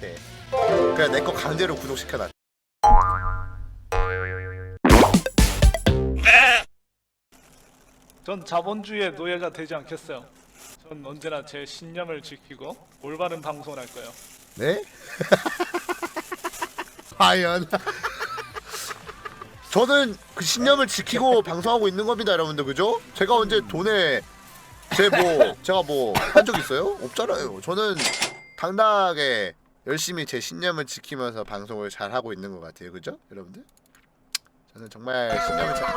네. 그냥 내 거 강제로 구독시켜놨. 전 자본주의의 노예가 되지 않겠어요. 전 언제나 제 신념을 지키고 올바른 방송을 할 거예요. 네? 과연 저는 그 신념을 지키고 방송하고 있는 겁니다, 여러분들 그죠? 제가 언제 돈에 제 뭐 제가 뭐 한 적 있어요? 없잖아요. 저는 당당하게 열심히 제 신념을 지키면서 방송을 잘 하고 있는 것 같아요, 그죠, 여러분들? 저는 정말 신념을 잘.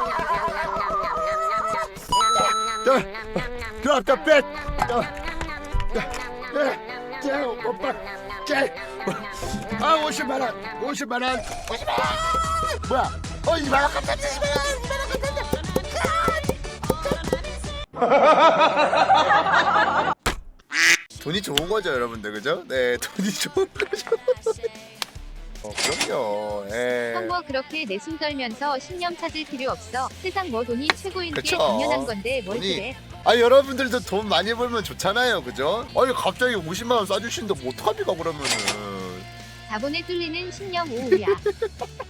뱃. 제 오빠 제. 아 50만 원, 50만 원, 50만 원. 뭐야? 어 2만 원주 2만 원, 2만 원 주. 돈이 좋은 거죠, 여러분들, 그죠? 네, 돈이 좋은 거죠. 어, 그럼요. 예. 형뭐 그렇게 내숭 떨면서 신념 찾을 필요 없어. 세상 뭐 돈이 최고인 게 그쵸. 당연한 건데 뭘 돈이- 그래. 아 여러분들도 돈 많이 벌면 좋잖아요, 그죠? 아니 갑자기 50만 원 쏴주시는데 뭐 어떡합니까 그러면은? 자본에 뚫리는 신념 오우야.